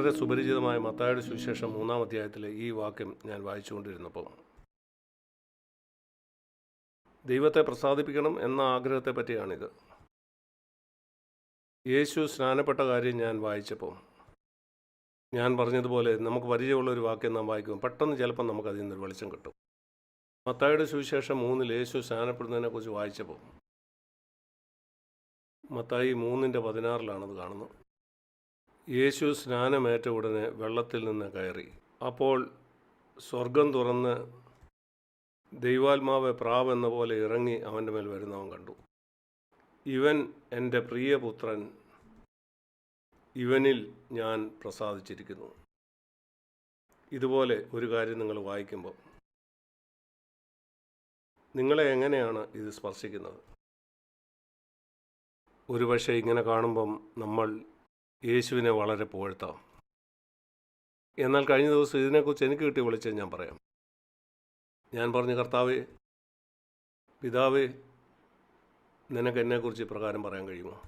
വളരെ സുപരിചിതമായ മത്തായുടെ സുവിശേഷം മൂന്നാം അധ്യായത്തിലെ ഈ വാക്യം ഞാൻ വായിച്ചുകൊണ്ടിരുന്നപ്പോൾ. ദൈവത്തെ പ്രസാദിപ്പിക്കണം എന്ന ആഗ്രഹത്തെ പറ്റിയാണിത്. യേശു സ്നാനപ്പെട്ട കാര്യം ഞാൻ വായിച്ചപ്പോൾ ഞാൻ പറഞ്ഞതുപോലെ നമുക്ക് പരിചയമുള്ള ഒരു വാക്യം നാം വായിക്കും പെട്ടെന്ന് ചിലപ്പോൾ നമുക്ക് അതിൽ നിന്നൊരു വെളിച്ചം കിട്ടും. മത്തായുടെ സുവിശേഷം മൂന്നിൽ യേശു സ്നാനപ്പെടുന്നതിനെക്കുറിച്ച് വായിച്ചപ്പോൾ മത്തായി മൂന്നിന്റെ പതിനാറിലാണത് കാണുന്നത്. യേശു സ്നാനമേറ്റ ഉടനെ വെള്ളത്തിൽ നിന്ന് കയറി. അപ്പോൾ സ്വർഗം തുറന്ന് ദൈവാത്മാവ് പ്രാവ് എന്ന പോലെ ഇറങ്ങി അവന്റെ മേൽ വരുന്നവൻ കണ്ടു. ഇവൻ എന്റെ പ്രിയപുത്രൻ ഇവനിൽ ഞാൻ പ്രസാദിച്ചിരിക്കുന്നു. ഇതുപോലെ ഒരു കാര്യം നിങ്ങൾ വായിക്കുമ്പോൾ നിങ്ങളെ എങ്ങനെയാണ് ഇത് സ്പർശിക്കുന്നത്? ഒരുപക്ഷെ ഇങ്ങനെ കാണുമ്പം നമ്മൾ യേശുവിനെ വളരെ പുകഴ്ത്താം. എന്നാൽ കഴിഞ്ഞ ദിവസം ഇതിനെക്കുറിച്ച് എനിക്ക് കിട്ടിയ വിളിച്ചത് ഞാൻ പറയാം. ഞാൻ പറഞ്ഞു കർത്താവേ പിതാവേ നിനക്ക് എന്നെക്കുറിച്ച് ഇപ്രകാരം പറയാൻ കഴിയുമോ?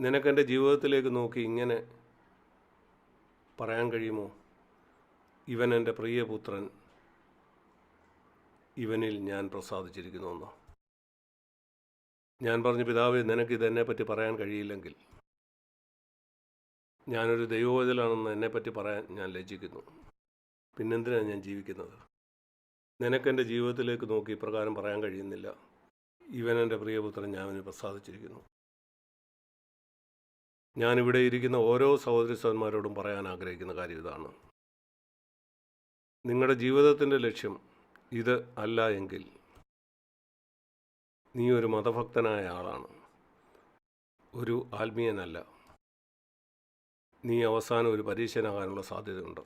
നിനക്ക് എന്റെ ജീവിതത്തിലേക്ക് നോക്കി ഇങ്ങനെ പറയാൻ കഴിയുമോ? ഇവൻ എന്റെ പ്രിയപുത്രൻ ഇവനിൽ ഞാൻ പ്രസാദിച്ചിരിക്കുന്നുവെന്നോ ഞാൻ പറഞ്ഞു പിതാവ് നിനക്ക് ഇതെന്നെ പറ്റി പറയാൻ കഴിയില്ലെങ്കിൽ ഞാനൊരു ദൈവവചലാണെന്ന് എന്നെപ്പറ്റി പറയാൻ ഞാൻ ലജ്ജിക്കുന്നു. പിന്നെന്തിനാണ് ഞാൻ ജീവിക്കുന്നത്? നിനക്കെന്റെ ജീവിതത്തിലേക്ക് നോക്കി ഇപ്രകാരം പറയാൻ കഴിയുന്നില്ല. ഇവൻ എന്റെ പ്രിയപുത്രൻ ഞാൻ അവന് പ്രസാദിച്ചിരിക്കുന്നു. ഞാനിവിടെ ഇരിക്കുന്ന ഓരോ സഹോദരി സഹന്മാരോടും പറയാൻ ആഗ്രഹിക്കുന്ന കാര്യം ഇതാണ്. നിങ്ങളുടെ ജീവിതത്തിന്റെ ലക്ഷ്യം ഇത് അല്ല എങ്കിൽ നീ ഒരു മതഭക്തനായ ആളാണ്. ഒരു ആത്മീയനല്ല. നീ അവസാനം ഒരു പരീക്ഷനാകാനുള്ള സാധ്യതയുണ്ട്.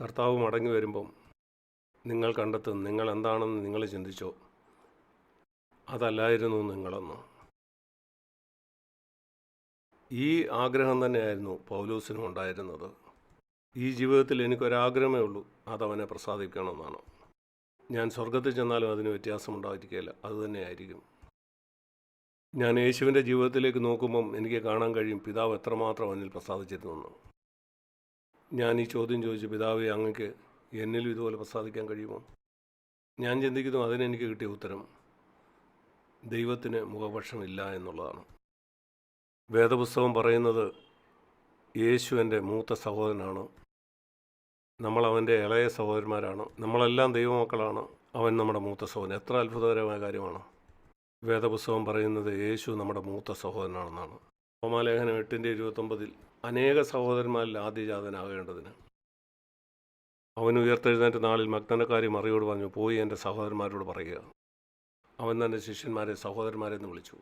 കർത്താവ് മടങ്ങി വരുമ്പം നിങ്ങൾ കണ്ടെത്തും നിങ്ങൾ എന്താണെന്ന് നിങ്ങൾ ചിന്തിച്ചോ. അതല്ലായിരുന്നു നിങ്ങളെന്ന്. ഈ ആഗ്രഹം തന്നെയായിരുന്നു പൗലൂസിനും ഉണ്ടായിരുന്നത്. ഈ ജീവിതത്തിൽ എനിക്കൊരാഗ്രഹമേ ഉള്ളൂ അതവനെ പ്രസാദിക്കണമെന്നാണ് ഞാൻ സ്വർഗത്തിൽ ചെന്നാലും അതിന് വ്യത്യാസമുണ്ടായിരിക്കില്ല അതുതന്നെയായിരിക്കും ഞാൻ യേശുവിന്റെ ജീവിതത്തിലേക്ക് നോക്കുമ്പം എനിക്ക് കാണാൻ കഴിയും പിതാവ് എത്രമാത്രം എന്നിൽ പ്രസാദിച്ചിരുന്നു ഞാൻ ഈ ചോദ്യം ചോദിച്ചു പിതാവെ അങ്ങക്ക് എന്നിലും ഇതുപോലെ പ്രസാദിക്കാൻ കഴിയുമോ? ഞാൻ ചിന്തിക്കുന്നു അതിനെനിക്ക് കിട്ടിയ ഉത്തരം ദൈവത്തിന് മുഖപക്ഷമില്ല എന്നുള്ളതാണ്. വേദപുസ്തകം പറയുന്നത് യേശു എന്റെ മൂത്ത സഹോദരനാണ്. നമ്മൾ അവന്റെ ഇളയ സഹോദരന്മാരാണ്. നമ്മളെല്ലാം ദൈവമക്കളാണ്. അവൻ നമ്മുടെ മൂത്ത സഹോദരൻ. എത്ര അത്ഭുതകരമായ കാര്യമാണ്. വേദപുസ്തകം പറയുന്നത് യേശു നമ്മുടെ മൂത്ത സഹോദരനാണെന്നാണ്. റോമാലേഖനം എട്ടിന്റെ ഇരുപത്തൊമ്പതിൽ അനേക സഹോദരന്മാരിൽ ആദ്യജാതനാകേണ്ടതിന്. അവൻ ഉയർത്തെഴുന്നേറ്റ നാളിൽ മഗ്നനക്കാരി മറിയോട് പറഞ്ഞു പോയി എന്റെ സഹോദരന്മാരോട് പറയുക. അവൻ തന്റെ ശിഷ്യന്മാരെ സഹോദരന്മാരെ എന്ന് വിളിച്ചു.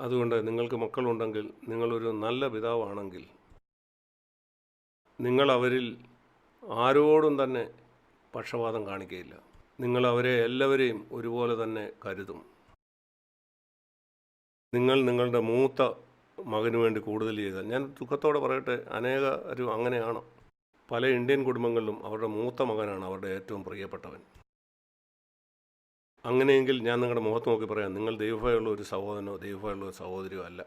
അതുകൊണ്ട് നിങ്ങൾക്ക് മക്കളുണ്ടെങ്കിൽ നിങ്ങളൊരു നല്ല പിതാവാണെങ്കിൽ നിങ്ങൾ അവരിൽ ആരോടും തന്നെ പക്ഷപാതം കാണിക്കുകയില്ല നിങ്ങൾ അവരെ എല്ലാവരെയും ഒരുപോലെ തന്നെ കരുതും. നിങ്ങൾ നിങ്ങളുടെ മൂത്ത മകന് വേണ്ടി കൂടുതൽ ചെയ്താൽ. ഞാൻ ദുഃഖത്തോടെ പറയട്ടെ അനേകരും അങ്ങനെയാണ്. പല ഇന്ത്യൻ കുടുംബങ്ങളിലും അവരുടെ മൂത്ത മകനാണ് അവരുടെ ഏറ്റവും പ്രിയപ്പെട്ടവൻ. അങ്ങനെയെങ്കിൽ ഞാൻ നിങ്ങളുടെ മുഖത്ത് നോക്കി പറയാം നിങ്ങൾ ദൈവഭയമുള്ള ഒരു സഹോദരനോ ദൈവഭയമുള്ള ഒരു സഹോദരിയോ അല്ല.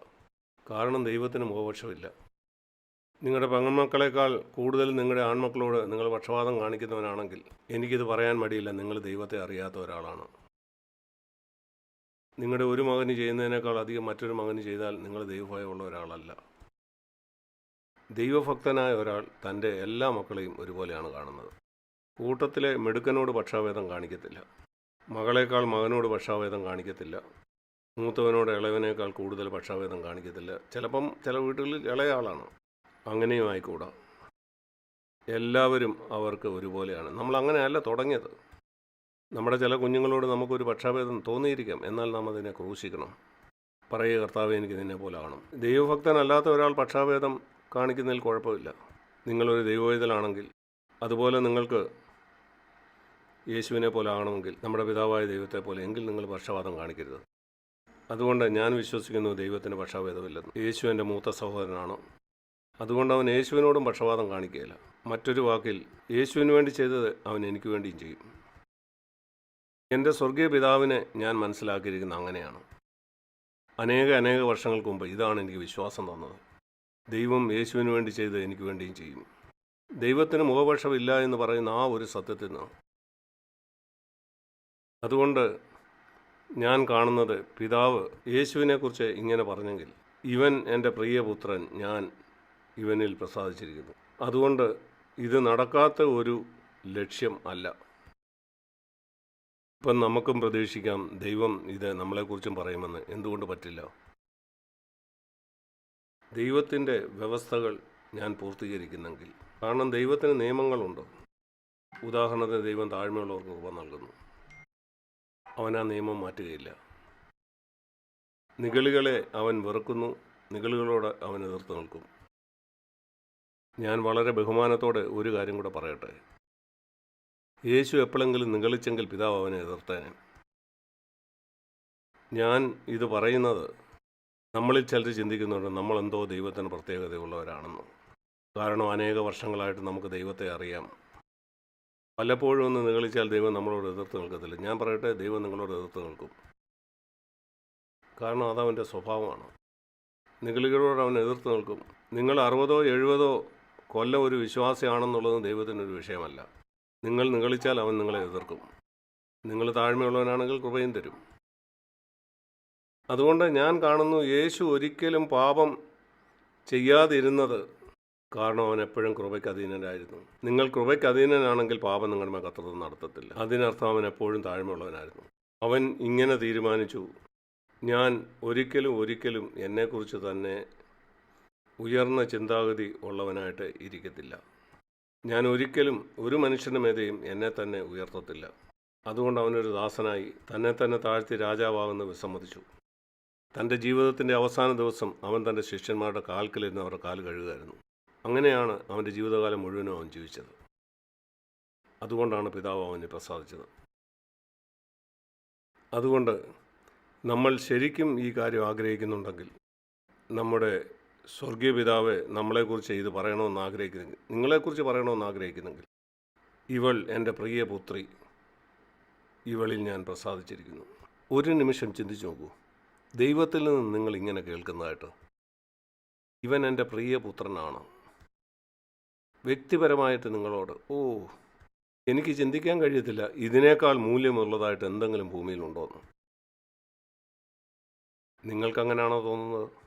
കാരണം ദൈവത്തിന് മുഖപക്ഷമില്ല. നിങ്ങളുടെ പെങ്ങന്മക്കളെക്കാൾ കൂടുതൽ നിങ്ങളുടെ ആൺമക്കളോട് നിങ്ങൾ പക്ഷപാതം കാണിക്കുന്നവനാണെങ്കിൽ എനിക്കിത് പറയാൻ മടിയില്ല നിങ്ങൾ ദൈവത്തെ അറിയാത്ത ഒരാളാണ്. നിങ്ങളുടെ ഒരു മകന് ചെയ്യുന്നതിനേക്കാൾ അധികം മറ്റൊരു മകന് ചെയ്താൽ നിങ്ങൾ ദൈവഭയമുള്ള ഒരാളല്ല. ദൈവഭക്തനായ ഒരാൾ തന്റെ എല്ലാ മക്കളെയും ഒരുപോലെയാണ് കാണുന്നത്. കൂട്ടത്തിലെ മെടുക്കനോട് പക്ഷാഭേദം കാണിക്കത്തില്ല. മകളേക്കാൾ മകനോട് പക്ഷാഭേദം കാണിക്കത്തില്ല. മൂത്തവനോട് ഇളവനേക്കാൾ കൂടുതൽ പക്ഷാഭേദം കാണിക്കത്തില്ല. ചിലപ്പം ചില വീട്ടുകളിൽ ഇളയ ആളാണ്. അങ്ങനെയും ആയിക്കൂടാ. എല്ലാവരും അവർക്ക് ഒരുപോലെയാണ്. നമ്മൾ അങ്ങനെയല്ല തുടങ്ങിയത്. നമ്മുടെ ചില കുഞ്ഞുങ്ങളോട് നമുക്കൊരു പക്ഷാഭേദം തോന്നിയിരിക്കാം. എന്നാൽ നാം അതിനെ ക്രൂശിക്കണം. പറയുക കർത്താവ് എനിക്ക് നിന്നെ പോലെ ആവണം. ദൈവഭക്തനല്ലാത്ത ഒരാൾ പക്ഷാഭേദം കാണിക്കുന്നതിൽ കുഴപ്പമില്ല. നിങ്ങളൊരു ദൈവവേദലാണെങ്കിൽ അതുപോലെ നിങ്ങൾക്ക് യേശുവിനെ പോലെ ആകണമെങ്കിൽ നമ്മുടെ പിതാവായ ദൈവത്തെ പോലെ എങ്കിൽ നിങ്ങൾ പക്ഷപാതം കാണിക്കരുത്. അതുകൊണ്ട് ഞാൻ വിശ്വസിക്കുന്നു ദൈവത്തിന് പക്ഷാഭേദമില്ലെന്ന്. യേശു എന്റെ മൂത്ത സഹോദരനാണ്? അതുകൊണ്ട് അവൻ യേശുവിനോടും പക്ഷപാതം കാണിക്കുകയില്ല. മറ്റൊരു വാക്കിൽ യേശുവിന് വേണ്ടി ചെയ്തത് അവൻ എനിക്ക് വേണ്ടിയും ചെയ്യും. എന്റെ സ്വർഗീയ പിതാവിനെ ഞാൻ മനസ്സിലാക്കിയിരിക്കുന്ന അങ്ങനെയാണ്. അനേക അനേക വർഷങ്ങൾക്ക് മുമ്പ് ഇതാണ് എനിക്ക് വിശ്വാസം തന്നത്. ദൈവം യേശുവിന് വേണ്ടി ചെയ്ത് എനിക്ക് വേണ്ടിയും ചെയ്യും. ദൈവത്തിന് മുഖപക്ഷമില്ല എന്ന് പറയുന്ന ആ ഒരു സത്യത്തിൽ നിന്ന് അതുകൊണ്ട് ഞാൻ കാണുന്നത് പിതാവ് യേശുവിനെക്കുറിച്ച് ഇങ്ങനെ പറഞ്ഞെങ്കിൽ ഇവൻ എന്റെ പ്രിയപുത്രൻ ഞാൻ ഇവനിൽ പ്രസാദിച്ചിരിക്കുന്നു. അതുകൊണ്ട് ഇത് നടക്കാത്ത ഒരു ലക്ഷ്യം അല്ല. ഇപ്പം നമുക്കും പ്രതീക്ഷിക്കാം ദൈവം ഇത് നമ്മളെക്കുറിച്ചും പറയുമെന്ന്. എന്തുകൊണ്ട് പറ്റില്ല? ദൈവത്തിന്റെ വ്യവസ്ഥകൾ ഞാൻ പൂർത്തീകരിക്കുന്നെങ്കിൽ. കാരണം ദൈവത്തിന് നിയമങ്ങളുണ്ട്? ഉദാഹരണത്തിന് ദൈവം താഴ്മയുള്ളവർക്ക് കൃപ നൽകുന്നു. അവൻ ആ നിയമം മാറ്റുകയില്ല. നിഗളികളെ അവൻ വെറുക്കുന്നു നിഗളികളോട് അവൻ എതിർത്ത് നിൽക്കും. ഞാൻ വളരെ ബഹുമാനത്തോടെ ഒരു കാര്യം കൂടെ പറയട്ടെ. യേശു എപ്പോഴെങ്കിലും നിഗളിച്ചെങ്കിൽ പിതാവ് അവനെ എതിർത്തേനെ. ഞാൻ ഇത് പറയുന്നത് നമ്മളിൽ ചിലർ ചിന്തിക്കുന്നുണ്ട് നമ്മളെന്തോ ദൈവത്തിന് പ്രത്യേകതയുള്ളവരാണെന്ന്. കാരണം അനേക വർഷങ്ങളായിട്ട് നമുക്ക് ദൈവത്തെ അറിയാം. പലപ്പോഴും ഒന്ന് നിഗളിച്ചാൽ ദൈവം നമ്മളോട് എതിർത്ത് നിൽക്കത്തില്ല. ഞാൻ പറയട്ടെ ദൈവം നിങ്ങളോട് എതിർത്ത് നിൽക്കും. കാരണം അതവന്റെ സ്വഭാവമാണ്. നിഗളികളോട് അവൻ എതിർത്ത് നിൽക്കും. നിങ്ങൾ അറുപതോ എഴുപതോ കൊല്ലം ഒരു വിശ്വാസിയാണെന്നുള്ളത് ദൈവത്തിനൊരു വിഷയമല്ല. നിങ്ങൾ നിഗളിച്ചാൽ അവൻ നിങ്ങളെ എതിർക്കും. നിങ്ങൾ താഴ്മയുള്ളവനാണെങ്കിൽ കൃപയും തരും. അതുകൊണ്ട് ഞാൻ കാണുന്നു യേശു ഒരിക്കലും പാപം ചെയ്യാതിരുന്നത് കാരണം അവൻ എപ്പോഴും കൃപയ്ക്ക് അധീനനായിരുന്നു. നിങ്ങൾ കൃപയ്ക്ക് അധീനനാണെങ്കിൽ പാപം നിങ്ങളുടെ മേൽ കത്തൃത്വം നടത്തത്തില്ല അതിനർത്ഥം അവൻ എപ്പോഴും താഴ്മയുള്ളവനായിരുന്നു. അവൻ ഇങ്ങനെ തീരുമാനിച്ചു. ഞാൻ ഒരിക്കലും ഒരിക്കലും എന്നെക്കുറിച്ച് തന്നെ ഉയർന്ന ചിന്താഗതി ഉള്ളവനായിട്ട് ഇരിക്കത്തില്ല. ഞാൻ ഒരിക്കലും ഒരു മനുഷ്യന്റെ മേതെയും എന്നെ തന്നെ ഉയർത്തത്തില്ല. അതുകൊണ്ട് അവനൊരു ദാസനായി തന്നെ തന്നെ താഴ്ത്തി രാജാവാകുന്ന വിസമ്മതിച്ചു. തന്റെ ജീവിതത്തിന്റെ അവസാന ദിവസം അവൻ തന്റെ ശിഷ്യന്മാരുടെ കാൽക്കലിരുന്ന് അവരുടെ കാൽ കഴുകുമായിരുന്നു അങ്ങനെയാണ് അവന്റെ ജീവിതകാലം മുഴുവനും അവൻ ജീവിച്ചത്. അതുകൊണ്ടാണ് പിതാവ് അവനെ പ്രസാദിച്ചത്. അതുകൊണ്ട് നമ്മൾ ശരിക്കും ഈ കാര്യം ആഗ്രഹിക്കുന്നുണ്ടെങ്കിൽ നമ്മുടെ സ്വർഗീയ പിതാവ് നമ്മളെക്കുറിച്ച് ഇത് പറയണമെന്ന് ആഗ്രഹിക്കുന്നെങ്കിൽ നിങ്ങളെക്കുറിച്ച് പറയണമെന്ന് ആഗ്രഹിക്കുന്നെങ്കിൽ ഇവൾ എന്റെ പ്രിയ പുത്രി ഇവളിൽ ഞാൻ പ്രസാദിച്ചിരിക്കുന്നു. ഒരു നിമിഷം ചിന്തിച്ചു നോക്കൂ. ദൈവത്തിൽ നിന്ന് നിങ്ങൾ ഇങ്ങനെ കേൾക്കുന്നതായിട്ട്. ഇവൻ എന്റെ പ്രിയ പുത്രനാണ്. വ്യക്തിപരമായിട്ട് നിങ്ങളോട് ഓ എനിക്ക് ചിന്തിക്കാൻ കഴിയത്തില്ല. ഇതിനേക്കാൾ മൂല്യമുള്ളതായിട്ട് എന്തെങ്കിലും ഭൂമിയിലുണ്ടോയെന്ന് നിങ്ങൾക്കങ്ങനെയാണോ തോന്നുന്നത്?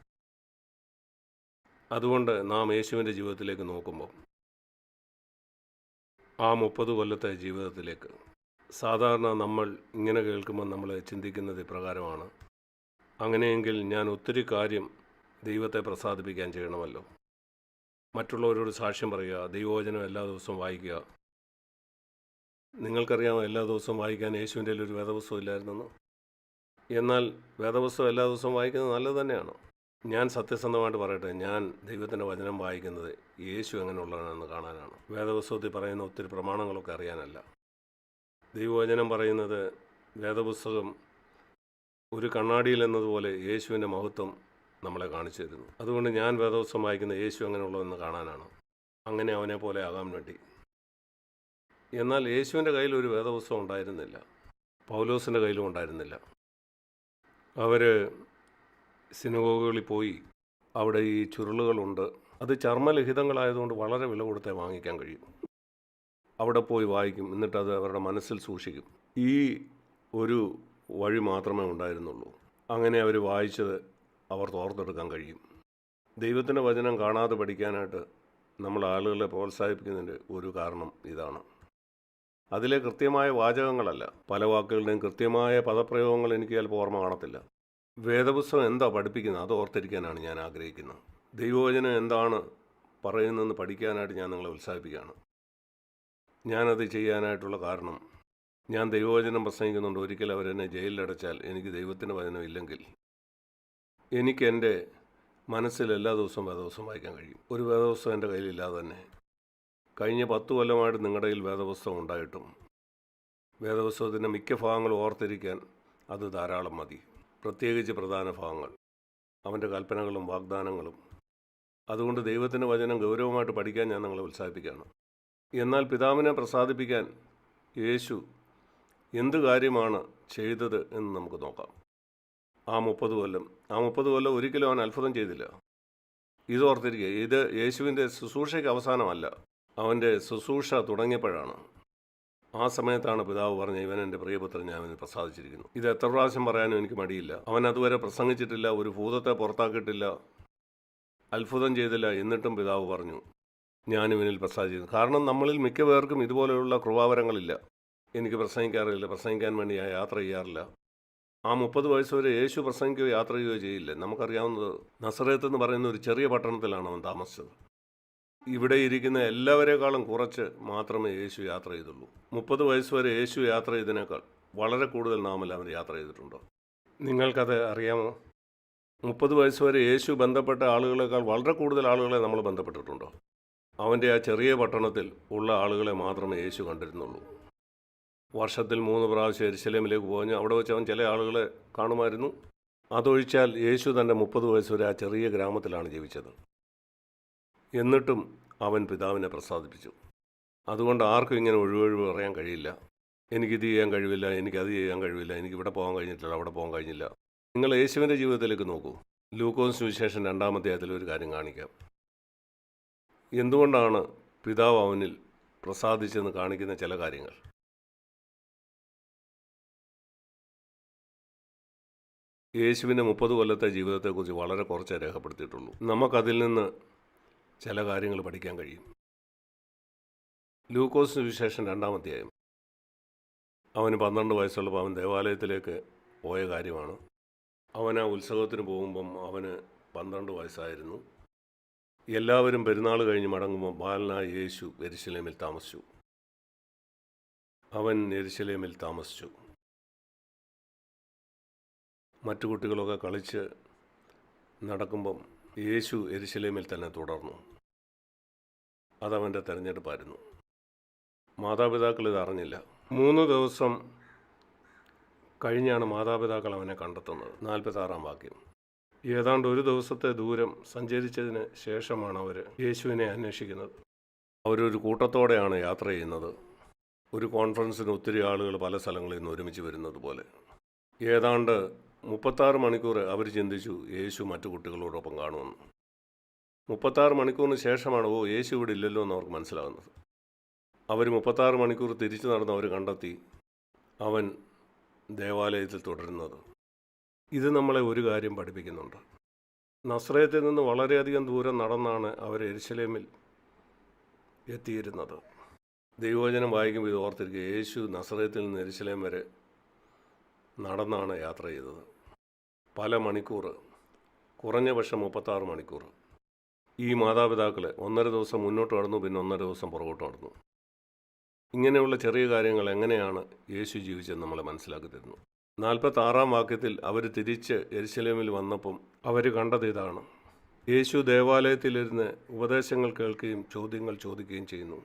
അതുകൊണ്ട് നാം യേശുവിന്റെ ജീവിതത്തിലേക്ക് നോക്കുമ്പോൾ ആ മുപ്പത് കൊല്ലത്തെ ജീവിതത്തിലേക്ക് സാധാരണ നമ്മൾ ഇങ്ങനെ കേൾക്കുമ്പോൾ നമ്മൾ ചിന്തിക്കുന്നത് ഇപ്രകാരമാണ്. അങ്ങനെയെങ്കിൽ ഞാൻ ഒത്തിരി കാര്യം ദൈവത്തെ പ്രസാദിപ്പിക്കാൻ ചെയ്യണമല്ലോ. മറ്റുള്ളവരോട് സാക്ഷ്യം പറയുക ദൈവവചനം എല്ലാ ദിവസവും വായിക്കുക. നിങ്ങൾക്കറിയാമോ എല്ലാ ദിവസവും വായിക്കാൻ യേശുവിന്റെ ഒരു വേദപുസ്തകം ഇല്ലായിരുന്നെന്ന് എന്നാൽ വേദപുസ്തകം എല്ലാ ദിവസവും വായിക്കുന്നത് നല്ലത് തന്നെയാണ്? ഞാൻ സത്യസന്ധമായിട്ട് പറയട്ടെ ഞാൻ ദൈവത്തിന്റെ വചനം വായിക്കുന്നത് യേശു എങ്ങനെയുള്ളവനാണെന്ന് കാണാനാണ്. വേദപുസ്തകത്തിൽ പറയുന്ന ഒത്തിരി പ്രമാണങ്ങളൊക്കെ അറിയാനല്ല. ദൈവവചനം പറയുന്നത് വേദപുസ്തകം ഒരു കണ്ണാടിയിൽ എന്നതുപോലെ യേശുവിന്റെ മഹത്വം നമ്മളെ കാണിച്ചു തരുന്നു. അതുകൊണ്ട് ഞാൻ വേദപുസ്തകം വായിക്കുന്ന യേശു എങ്ങനെയുള്ളതെന്ന് കാണാനാണ്. അങ്ങനെ അവനെ പോലെ ആകാൻ വേണ്ടി. എന്നാൽ യേശുവിന്റെ കയ്യിൽ ഒരു വേദപുസ്തകം ഉണ്ടായിരുന്നില്ല. പൗലോസിന്റെ കയ്യിലും ഉണ്ടായിരുന്നില്ല. അവർ സിനഗോഗുകളിൽ പോയി അവിടെ ഈ ചുരുളുകളുണ്ട്. അത് ചർമ്മലിഖിതങ്ങളായതുകൊണ്ട് വളരെ വില കൊടുത്തേ വാങ്ങിക്കാൻ കഴിയും. അവിടെ പോയി വായിക്കും എന്നിട്ട് അത് അവരുടെ മനസ്സിൽ സൂക്ഷിക്കും. ഈ ഒരു വഴി മാത്രമേ ഉണ്ടായിരുന്നുള്ളൂ. അങ്ങനെ അവർ വായിച്ചത് അവർ തോർത്തെടുക്കാൻ കഴിയും. ദൈവത്തിന്റെ വചനം കാണാതെ പഠിക്കാനായിട്ട് നമ്മൾ ആളുകളെ പ്രോത്സാഹിപ്പിക്കുന്നതിന്റെ ഒരു കാരണം ഇതാണ്. അതിലെ കൃത്യമായ വാചകങ്ങളല്ല. പല വാക്കുകളുടെയും കൃത്യമായ പദപ്രയോഗങ്ങൾ എനിക്ക് ചിലപ്പോൾ ഓർമ്മ കാണത്തില്ല. വേദപുസ്തകം എന്താ പഠിപ്പിക്കുന്നത്? അത് ഓർത്തിരിക്കാനാണ് ഞാൻ ആഗ്രഹിക്കുന്നത്. ദൈവവചനം എന്താണ് പറയുന്നതെന്ന് പഠിക്കാനായിട്ട് ഞാൻ നിങ്ങളെ ഉത്സാഹിപ്പിക്കുകയാണ്. ഞാനത് ചെയ്യാനായിട്ടുള്ള കാരണം ഞാൻ ദൈവവചനം പ്രസംഗിക്കുന്നുണ്ട്. ഒരിക്കൽ അവരെന്നെ ജയിലിലടച്ചാൽ എനിക്ക് ദൈവത്തിന്റെ വചനം ഇല്ലെങ്കിൽ എനിക്ക് എന്റെ മനസ്സിൽ എല്ലാ ദിവസവും വേദപുസ്തകം വായിക്കാൻ കഴിയും. ഒരു വേദപുസ്തകം എന്റെ കയ്യിലില്ലാതെ തന്നെ. കഴിഞ്ഞ പത്ത് കൊല്ലമായിട്ട് നിങ്ങളുടെ കയ്യിൽ വേദപുസ്തകം ഉണ്ടായിട്ടും വേദപുസ്തകത്തിന്റെ മിക്ക ഭാഗങ്ങളും ഓർത്തിരിക്കാൻ അത് ധാരാളം മതി. പ്രത്യേകിച്ച് പ്രധാന ഭാഗങ്ങൾ. അവന്റെ കൽപ്പനകളും വാഗ്ദാനങ്ങളും. അതുകൊണ്ട് ദൈവത്തിന്റെ വചനം ഗൗരവമായിട്ട് പഠിക്കാൻ ഞാൻ നിങ്ങളെ ഉത്സാഹിപ്പിക്കുകയാണ്. എന്നാൽ പിതാവിനെ പ്രസാദിപ്പിക്കാൻ യേശു എന്ത് കാര്യമാണ് ചെയ്തത് എന്ന് നമുക്ക് നോക്കാം. ആ മുപ്പത് കൊല്ലം. ആ മുപ്പത് കൊല്ലം ഒരിക്കലും അവൻ അത്ഭുതം ചെയ്തില്ല. ഇത് ഓർത്തിരിക്കുക ഇത് യേശുവിന്റെ ശുശ്രൂഷയ്ക്ക് അവസാനമല്ല. അവന്റെ ശുശ്രൂഷ തുടങ്ങിയപ്പോഴാണ്. ആ സമയത്താണ് പിതാവ് പറഞ്ഞ ഇവൻ എന്റെ പ്രിയപുത്രൻ ഞാൻ അവന് പ്രസാദിച്ചിരിക്കുന്നു. ഇത് എത്ര പ്രാവശ്യം പറയാനും എനിക്ക് മടിയില്ല. അവൻ അതുവരെ പ്രസംഗിച്ചിട്ടില്ല ഒരു ഭൂതത്തെ പുറത്താക്കിയിട്ടില്ല അത്ഭുതം ചെയ്തില്ല എന്നിട്ടും പിതാവ് പറഞ്ഞു ഞാൻ ഇവനിൽ പ്രസാദിച്ചിരുന്നു കാരണം നമ്മളിൽ മിക്ക പേർക്കും ഇതുപോലെയുള്ള കൃപാവരങ്ങളില്ല. എനിക്ക് പ്രസംഗിക്കാറില്ല പ്രസംഗിക്കാൻ വേണ്ടി ഞാൻ യാത്ര ചെയ്യാറില്ല. ആ മുപ്പത് വയസ്സ് വരെ യേശു പ്രസംഗിക്കുകയോ യാത്ര ചെയ്യുകയോ ചെയ്യില്ല. നമുക്കറിയാവുന്നത് നസറേത്ത് എന്ന് പറയുന്ന ഒരു ചെറിയ പട്ടണത്തിലാണ് അവൻ താമസിച്ചത്. ഇവിടെ ഇരിക്കുന്ന എല്ലാവരെക്കാളും കുറച്ച് മാത്രമേ യേശു യാത്ര ചെയ്തുള്ളൂ. മുപ്പത് വയസ്സ് വരെ യേശു യാത്ര ചെയ്തതിനേക്കാൾ വളരെ കൂടുതൽ നാമെല്ലാം അവർ യാത്ര ചെയ്തിട്ടുണ്ടോ? നിങ്ങൾക്കത് അറിയാമോ? മുപ്പത് വയസ്സ് വരെ യേശു ബന്ധപ്പെട്ട ആളുകളെക്കാൾ വളരെ കൂടുതൽ ആളുകളെ നമ്മൾ ബന്ധപ്പെട്ടിട്ടുണ്ടോ? അവന്റെ ആ ചെറിയ പട്ടണത്തിൽ ഉള്ള ആളുകളെ മാത്രമേ യേശു കണ്ടിരുന്നുള്ളൂ. വർഷത്തിൽ മൂന്ന് പ്രാവശ്യം എരിശലേമിലേക്ക് പോഞ്ഞ് അവിടെ വെച്ച് അവൻ ചില ആളുകളെ കാണുമായിരുന്നു. അതൊഴിച്ചാൽ യേശു തന്റെ മുപ്പത് വയസ്സ് വരെ ആ ചെറിയ ഗ്രാമത്തിലാണ് ജീവിച്ചത്. എന്നിട്ടും അവൻ പിതാവിനെ പ്രസാദിപ്പിച്ചു. അതുകൊണ്ട് ആർക്കും ഇങ്ങനെ ഒഴിവൊഴിവ് പറയാൻ കഴിയില്ല. എനിക്കിത് ചെയ്യാൻ കഴിവില്ല എനിക്കത് ചെയ്യാൻ കഴിവില്ല എനിക്ക് ഇവിടെ പോകാൻ കഴിഞ്ഞിട്ടില്ല അവിടെ പോകാൻ കഴിഞ്ഞില്ല. നിങ്ങൾ യേശുവിന്റെ ജീവിതത്തിലേക്ക് നോക്കൂ. ലൂക്കോസ് സുവിശേഷം രണ്ടാമത്തെ അതിൽ ഒരു കാര്യം കാണിക്കാം. എന്തുകൊണ്ടാണ് പിതാവ് അവനിൽ പ്രസാദിച്ചെന്ന് കാണിക്കുന്ന ചില കാര്യങ്ങൾ? യേശുവിന്റെ മുപ്പത് കൊല്ലത്തെ ജീവിതത്തെക്കുറിച്ച് വളരെ കുറച്ചേ രേഖപ്പെടുത്തിയിട്ടുള്ളൂ. നമുക്കതിൽ നിന്ന് ചില കാര്യങ്ങൾ പഠിക്കാൻ കഴിയും. ലൂക്കോസിന് വിശേഷം രണ്ടാമധ്യായം അവന് പന്ത്രണ്ട് വയസ്സുള്ളപ്പോൾ അവൻ ദേവാലയത്തിലേക്ക് പോയ കാര്യമാണ്. അവൻ ആ ഉത്സവത്തിന് പോകുമ്പം അവന് പന്ത്രണ്ട് വയസ്സായിരുന്നു. എല്ലാവരും പെരുന്നാൾ കഴിഞ്ഞ് മടങ്ങുമ്പോൾ ബാലനായ യേശു എരിശിലേമിൽ താമസിച്ചു. അവൻ എരിശിലേമിൽ താമസിച്ചു. മറ്റു കുട്ടികളൊക്കെ കളിച്ച് നടക്കുമ്പം യേശു എരിശിലേമിൽ തന്നെ തുടർന്നു. അതവന്റെ തെരഞ്ഞെടുപ്പായിരുന്നു. മാതാപിതാക്കൾ ഇത് അറിഞ്ഞില്ല. മൂന്ന് ദിവസം കഴിഞ്ഞാണ് മാതാപിതാക്കൾ അവനെ കണ്ടെത്തുന്നത്. നാൽപ്പത്താറാം വാക്യം. ഏതാണ്ട് ഒരു ദിവസത്തെ ദൂരം സഞ്ചരിച്ചതിന് ശേഷമാണ് അവർ യേശുവിനെ അന്വേഷിക്കുന്നത്. അവരൊരു കൂട്ടത്തോടെയാണ് യാത്ര ചെയ്യുന്നത്. ഒരു കോൺഫറൻസിന് ഒത്തിരി ആളുകൾ പല സ്ഥലങ്ങളിൽ നിന്ന് ഒരുമിച്ച് വരുന്നത് പോലെ. ഏതാണ്ട് മുപ്പത്താറ് മണിക്കൂർ അവർ ചിന്തിച്ചു യേശു മറ്റു കുട്ടികളോടൊപ്പം കാണുമെന്ന്. മുപ്പത്താറ് മണിക്കൂറിന് ശേഷമാണ് ഓ യേശു ഇവിടെ ഇല്ലല്ലോ എന്ന് അവർക്ക് മനസ്സിലാകുന്നത്. അവർ മുപ്പത്താറ് മണിക്കൂർ തിരിച്ചു നടന്ന് അവർ കണ്ടെത്തി അവൻ ദേവാലയത്തിൽ തുടരുന്നത്. ഇത് നമ്മളെ ഒരു കാര്യം പഠിപ്പിക്കുന്നുണ്ട്. നസ്രയത്തിൽ നിന്ന് വളരെയധികം ദൂരം നടന്നാണ് അവർ എരിശലേമിൽ എത്തിയിരുന്നത്. ദൈവവചനം വായിക്കുമ്പോൾ ഇത് ഓർത്തിരിക്കുക യേശു നസ്രയത്തിൽ നിന്ന് എരിശലേം വരെ നടന്നാണ് യാത്ര ചെയ്തത്. പല മണിക്കൂർ കുറഞ്ഞ പക്ഷം മുപ്പത്താറ് മണിക്കൂർ ഈ മാതാപിതാക്കൾ ഒന്നര ദിവസം മുന്നോട്ട് നടന്നു പിന്നെ ഒന്നര ദിവസം പുറകോട്ട് നടന്നു. ഇങ്ങനെയുള്ള ചെറിയ കാര്യങ്ങൾ എങ്ങനെയാണ് യേശു ജീവിച്ചെന്ന് നമ്മളെ മനസ്സിലാക്കി തരുന്നു. നാൽപ്പത്താറാം വാക്യത്തിൽ അവർ തിരിച്ച് എരിശലേമിൽ വന്നപ്പം അവർ കണ്ടത് ഇതാണ്. യേശു ദേവാലയത്തിലിരുന്ന് ഉപദേശങ്ങൾ കേൾക്കുകയും ചോദ്യങ്ങൾ ചോദിക്കുകയും ചെയ്യുന്നു.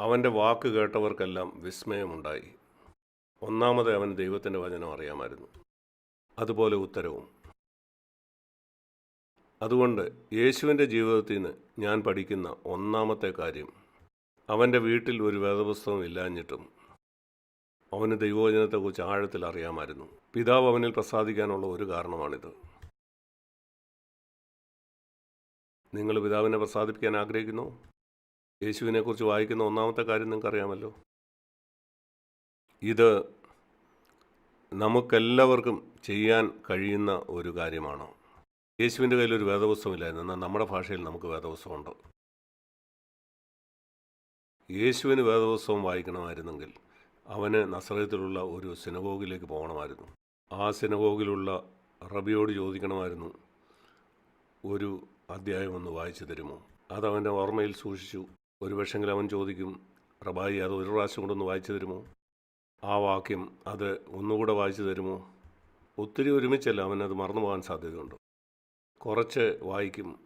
അവന്റെ വാക്ക് കേട്ടവർക്കെല്ലാം വിസ്മയമുണ്ടായി. ഒന്നാമത് അവൻ ദൈവത്തിന്റെ വചനം അറിയാമായിരുന്നു. അതുപോലെ ഉത്തരവും. അതുകൊണ്ട് യേശുവിന്റെ ജീവിതത്തിൽ നിന്ന് ഞാൻ പഠിക്കുന്ന ഒന്നാമത്തെ കാര്യം അവന്റെ വീട്ടിൽ ഒരു വേദപുസ്തകം ഇല്ലാഞ്ഞിട്ടും അവന് ദൈവവചനത്തെക്കുറിച്ച് ആഴത്തിൽ അറിയാമായിരുന്നു. പിതാവ് അവനിൽ പ്രസാദിക്കാനുള്ള ഒരു കാരണമാണിത്. നിങ്ങൾ പിതാവിനെ പ്രസാദിപ്പിക്കാൻ ആഗ്രഹിക്കുന്നു? യേശുവിനെക്കുറിച്ച് വായിക്കുന്ന ഒന്നാമത്തെ കാര്യം നിങ്ങൾക്കറിയാമല്ലോ? ഇത് നമുക്കെല്ലാവർക്കും ചെയ്യാൻ കഴിയുന്ന ഒരു കാര്യമാണ്. യേശുവിന്റെ കയ്യിൽ ഒരു വേദപുസ്തകമില്ലായിരുന്നു. എന്നാൽ നമ്മുടെ ഭാഷയിൽ നമുക്ക് വേദപുസ്തകമുണ്ട്. യേശുവിന് വേദപുസ്തകം വായിക്കണമായിരുന്നെങ്കിൽ അവന് നസ്രയത്തിലുള്ള ഒരു സിനഗോഗിലേക്ക് പോകണമായിരുന്നു. ആ സിനഗോഗിലുള്ള റബിയോട് ചോദിക്കണമായിരുന്നു ഒരു അധ്യായം ഒന്ന് വായിച്ചു തരുമോ? അതവന്റെ ഓർമ്മയിൽ സൂക്ഷിച്ചു. ഒരു പക്ഷെങ്കിൽ അവൻ ചോദിക്കും റബായി അത് ഒരു പ്രാവശ്യം കൊണ്ടൊന്ന് വായിച്ചു തരുമോ? ആ വാക്യം അത് ഒന്നുകൂടെ വായിച്ചു തരുമോ? ഒത്തിരി ഒരുമിച്ചല്ല അവനത് മറന്നു പോകാൻ സാധ്യതയുണ്ട്. കുറച്ച് വായിക്കും.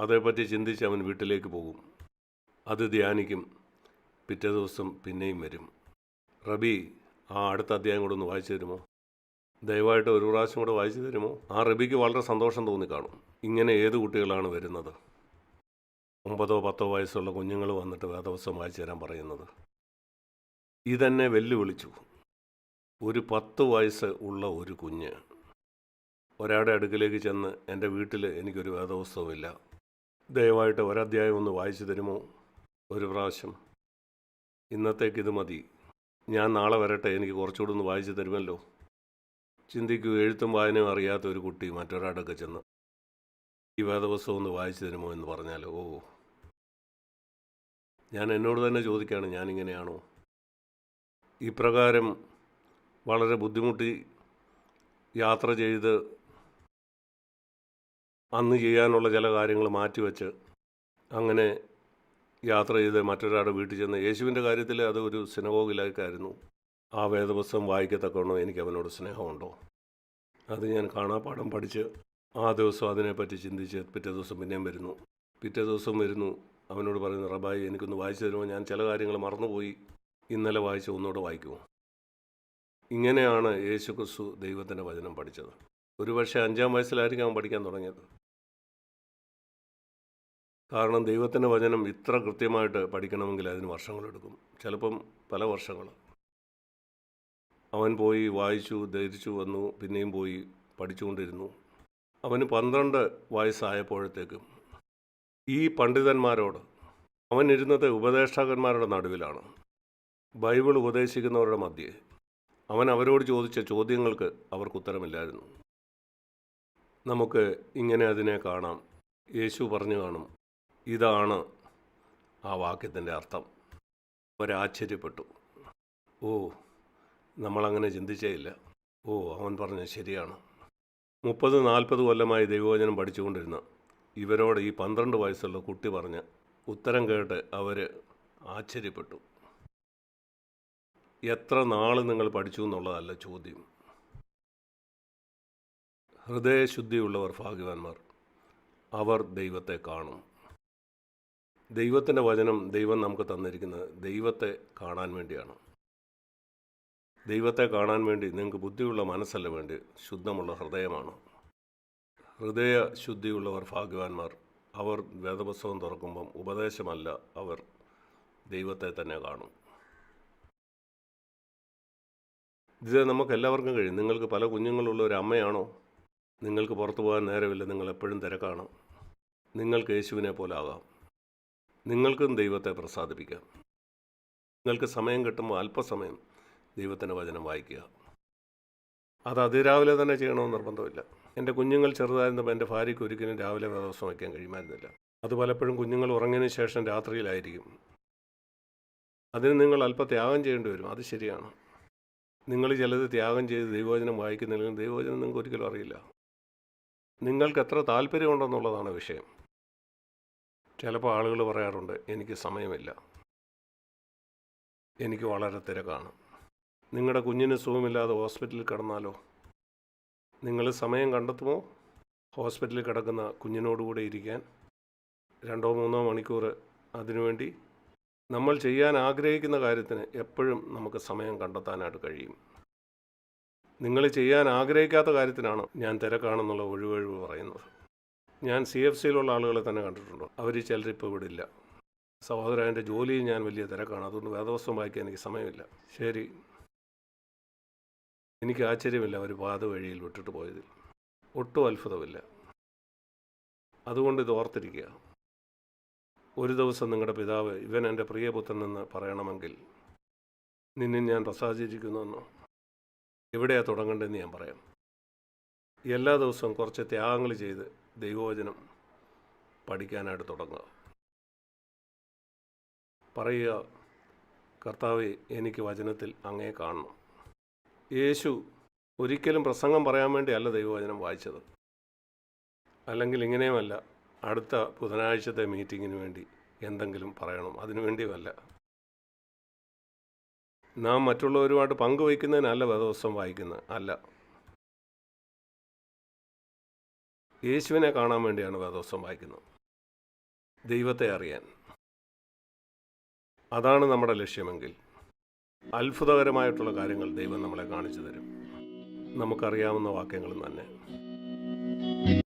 അതേപ്പറ്റി ചിന്തിച്ച് അവൻ വീട്ടിലേക്ക് പോകും. അത് ധ്യാനിക്കും. പിറ്റേ ദിവസം പിന്നെയും വരും. റബി ആ അടുത്ത അധ്യായം കൂടെ ഒന്ന് വായിച്ചു തരുമോ? ദയവായിട്ട് ഒരു പ്രാവശ്യം കൂടെ വായിച്ചു തരുമോ? ആ റബിക്ക് വളരെ സന്തോഷം തോന്നി കാണും. ഇങ്ങനെ ഏത് കുട്ടികളാണ് വരുന്നത്? ഒമ്പതോ പത്തോ വയസ്സുള്ള കുഞ്ഞുങ്ങൾ വന്നിട്ട് വേദവസ്വം വായിച്ചു തരാൻ പറയുന്നത്. ഇതെന്നെ വെല്ലുവിളിച്ചു. ഒരു പത്ത് വയസ്സ് ഉള്ള ഒരു കുഞ്ഞ് ഒരാളുടെ അടുക്കിലേക്ക് ചെന്ന് എന്റെ വീട്ടിൽ എനിക്കൊരു വേദപുസ്തകമില്ല ദയവായിട്ട് ഒരധ്യായം ഒന്ന് വായിച്ചു തരുമോ? ഒരു പ്രാവശ്യം. ഇന്നത്തേക്ക് ഇത് മതി. ഞാൻ നാളെ വരട്ടെ എനിക്ക് കുറച്ചുകൂടെ ഒന്ന് വായിച്ചു തരുമല്ലോ. ചിന്തിക്കൂ എഴുത്തും വായനയും അറിയാത്ത ഒരു കുട്ടി മറ്റൊരാടൊക്കെ ചെന്ന് ഈ വേദപുസ്തകം ഒന്ന് വായിച്ചു തരുമോ എന്ന് പറഞ്ഞാൽ ഓ. ഞാൻ എന്നോട് തന്നെ ചോദിക്കുകയാണ് ഞാനിങ്ങനെയാണോ? ഇപ്രകാരം വളരെ ബുദ്ധിമുട്ടി യാത്ര ചെയ്ത് അന്ന് ചെയ്യാനുള്ള ചില കാര്യങ്ങൾ മാറ്റിവെച്ച് അങ്ങനെ യാത്ര ചെയ്ത് മറ്റൊരാളുടെ വീട്ടിൽ ചെന്ന് യേശുവിന്റെ കാര്യത്തിൽ അത് ഒരു സിനഗോഗിലേക്കായിരുന്നു ആ വേദപുസ്തകം വായിക്കത്തക്കണോ എനിക്ക് അവനോട് സ്നേഹമുണ്ടോ? അത് ഞാൻ കാണാപ്പാഠം പഠിച്ച് ആ ദിവസം അതിനെപ്പറ്റി ചിന്തിച്ച് പിറ്റേ ദിവസം പിന്നെയും വരുന്നു. പിറ്റേ ദിവസം വരുന്നു അവനോട് പറയുന്നു റബായി എനിക്കൊന്ന് വായിച്ചു തരുമോ? ഞാൻ ചില കാര്യങ്ങൾ മറന്നുപോയി. ഇന്നലെ വായിച്ച് ഒന്നുകൂടെ വായിക്കുമോ? ഇങ്ങനെയാണ് യേശു ക്രിസ്തു ദൈവത്തിന്റെ വചനം പഠിച്ചത്. ഒരുപക്ഷെ അഞ്ചാം വയസ്സിലായിരിക്കും അവൻ പഠിക്കാൻ തുടങ്ങിയത്. കാരണം ദൈവത്തിന്റെ വചനം ഇത്ര കൃത്യമായിട്ട് പഠിക്കണമെങ്കിൽ അതിന് വർഷങ്ങളെടുക്കും. ചിലപ്പം പല വർഷങ്ങൾ. അവൻ പോയി വായിച്ചു ധരിച്ചു വന്നു പിന്നെയും പോയി പഠിച്ചുകൊണ്ടിരുന്നു. അവന് പന്ത്രണ്ട് വയസ്സായപ്പോഴത്തേക്കും ഈ പണ്ഡിതന്മാരോട് അവൻ ഇരുന്നത് ഉപദേഷ്ടാക്കന്മാരുടെ നടുവിലാണ്. ബൈബിൾ ഉപദേശിക്കുന്നവരുടെ മധ്യേ അവൻ അവരോട് ചോദിച്ച ചോദ്യങ്ങൾക്ക് അവർക്ക് ഉത്തരമില്ലായിരുന്നു. നമുക്ക് ഇങ്ങനെ അതിനെ കാണാം. യേശു പറഞ്ഞു കാണും. ഇതാണ് ആ വാക്യത്തിന്റെ അർത്ഥം. ഒരാശ്ചര്യപ്പെട്ടു. ഓ നമ്മളങ്ങനെ ചിന്തിച്ചേയില്ല. ഓ അവൻ പറഞ്ഞത് ശരിയാണ്. മുപ്പത് നാൽപ്പത് കൊല്ലമായി ദൈവവചനം പഠിച്ചുകൊണ്ടിരുന്ന ഇവരോട് ഈ പന്ത്രണ്ട് വയസ്സുള്ള കുട്ടി പറഞ്ഞ് ഉത്തരം കേട്ട് അവർ ആശ്ചര്യപ്പെട്ടു. എത്ര നാൾ നിങ്ങൾ പഠിച്ചു എന്നുള്ളതല്ല ചോദ്യം. ഹൃദയശുദ്ധിയുള്ളവർ ഭാഗ്യവാന്മാർ. അവർ ദൈവത്തെ കാണും. ദൈവത്തിന്റെ വചനം ദൈവം നമുക്ക് തന്നിരിക്കുന്നത് ദൈവത്തെ കാണാൻ വേണ്ടിയാണ്. ദൈവത്തെ കാണാൻ വേണ്ടി നിങ്ങൾക്ക് ബുദ്ധിയുള്ള മനസ്സല്ല വേണ്ടി ശുദ്ധമുള്ള ഹൃദയമാണ്. ഹൃദയ ശുദ്ധിയുള്ളവർ ഭാഗ്യവാന്മാർ അവർ വേദപുസ്തകം തുറക്കുമ്പം ഉപദേശമല്ല അവർ ദൈവത്തെ തന്നെ കാണും. ഇത് നമുക്ക് എല്ലാവർക്കും കഴിയും. നിങ്ങൾക്ക് പല കുഞ്ഞുങ്ങളുള്ള ഒരു അമ്മയാണോ? നിങ്ങൾക്ക് പുറത്തു പോകാൻ നേരമില്ല നിങ്ങൾ എപ്പോഴും തിരക്കാണ്. നിങ്ങൾക്ക് യേശുവിനെ പോലെ ആകാം. നിങ്ങൾക്കും ദൈവത്തെ പ്രസാദിപ്പിക്കാം. നിങ്ങൾക്ക് സമയം കിട്ടുമ്പോൾ അല്പസമയം ദൈവത്തിന്റെ വചനം വായിക്കുക. അത് അതിരാവിലെ തന്നെ ചെയ്യണമെന്ന് നിർബന്ധമില്ല. എന്റെ കുഞ്ഞുങ്ങൾ ചെറുതായിരുന്നപ്പോൾ എന്റെ ഭാര്യയ്ക്ക് ഒരിക്കലും രാവിലെ ദിവസം വയ്ക്കാൻ കഴിയുമായിരുന്നില്ല. അത് പലപ്പോഴും കുഞ്ഞുങ്ങൾ ഉറങ്ങിയതിന് ശേഷം രാത്രിയിലായിരിക്കും. അതിന് നിങ്ങൾ അല്പം ത്യാഗം ചെയ്യേണ്ടി വരും. അത് ശരിയാണ്. നിങ്ങൾ ചിലത് ത്യാഗം ചെയ്ത് ദൈവവചനം വായിക്കുന്നില്ലെങ്കിൽ ദൈവവചനം നിങ്ങൾക്ക് ഒരിക്കലും അറിയില്ല. നിങ്ങൾക്ക് എത്ര താല്പര്യമുണ്ടെന്നുള്ളതാണ് വിഷയം. ചിലപ്പോൾ ആളുകൾ പറയാറുണ്ട് എനിക്ക് സമയമില്ല. എനിക്ക് വളരെ തിരക്കാണ്. നിങ്ങളുടെ കുഞ്ഞിന് സുഖമില്ലാതെ ഹോസ്പിറ്റലിൽ കിടന്നാലോ? നിങ്ങൾ സമയം കണ്ടെത്തുമോ? ഹോസ്പിറ്റലിൽ കിടക്കുന്ന കുഞ്ഞിനോടുകൂടെ ഇരിക്കാൻ രണ്ടോ മൂന്നോ മണിക്കൂർ അതിനുവേണ്ടി നമ്മൾ ചെയ്യാൻ ആഗ്രഹിക്കുന്ന കാര്യത്തിന് എപ്പോഴും നമുക്ക് സമയം കണ്ടെത്താനായിട്ട് കഴിയും. നിങ്ങൾ ചെയ്യാൻ ആഗ്രഹിക്കാത്ത കാര്യത്തിനാണ് ഞാൻ തിരക്കാണെന്നുള്ള ഒഴിവൊഴിവ് പറയുന്നത്. ഞാൻ സി എഫ് സിയിലുള്ള ആളുകളെ തന്നെ കണ്ടിട്ടുണ്ടോ അവർ ചിലരിപ്പോൾ ഇവിടെ ഇല്ല സഹോദരൻ എന്റെ ജോലിയിൽ ഞാൻ വലിയ തിരക്കാണ്. അതുകൊണ്ട് വേദവസ്വം വായിക്കാൻ എനിക്ക് സമയമില്ല. ശരി. എനിക്ക് ആശ്ചര്യമില്ല അവർ പാത വഴിയിൽ വിട്ടിട്ട് പോയതിൽ ഒട്ടും അത്ഭുതമില്ല. അതുകൊണ്ട് ഇത് ഓർത്തിരിക്കുക. ഒരു ദിവസം നിങ്ങളുടെ പിതാവ് ഇവൻ എന്റെ പ്രിയപുത്രനെന്ന് പറയണമെങ്കിൽ നിന്നെ ഞാൻ പ്രസാദിച്ചിരിക്കുന്നുവെന്നോ? എവിടെയാണ് തുടങ്ങേണ്ടതെന്ന് ഞാൻ പറയാം. എല്ലാ ദിവസവും കുറച്ച് ത്യാഗങ്ങൾ ചെയ്ത് ദൈവവചനം പഠിക്കാനായിട്ട് തുടങ്ങുക. പറയുക കർത്താവ് എനിക്ക് വചനത്തിൽ അങ്ങേ കാണണം. യേശു ഒരിക്കലും പ്രസംഗം പറയാൻ വേണ്ടിയല്ല ദൈവവചനം വായിച്ചത്. അല്ലെങ്കിൽ ഇങ്ങനെയുമല്ല അടുത്ത ബുധനാഴ്ചത്തെ മീറ്റിങ്ങിന് വേണ്ടി എന്തെങ്കിലും പറയണം. അതിനു വേണ്ടിയുമല്ല. നാം മറ്റുള്ളവരുമായിട്ട് പങ്കുവയ്ക്കുന്നതിനല്ല വേദവസ്വം വായിക്കുന്നത്. അല്ല. യേശുവിനെ കാണാൻ വേണ്ടിയാണ് വേദവസ്വം വായിക്കുന്നത്. ദൈവത്തെ അറിയാൻ. അതാണ് നമ്മുടെ ലക്ഷ്യമെങ്കിൽ. അത്ഭുതകരമായിട്ടുള്ള കാര്യങ്ങൾ ദൈവം നമ്മളെ കാണിച്ചു തരും. നമുക്കറിയാവുന്ന വാക്യങ്ങളും തന്നെ.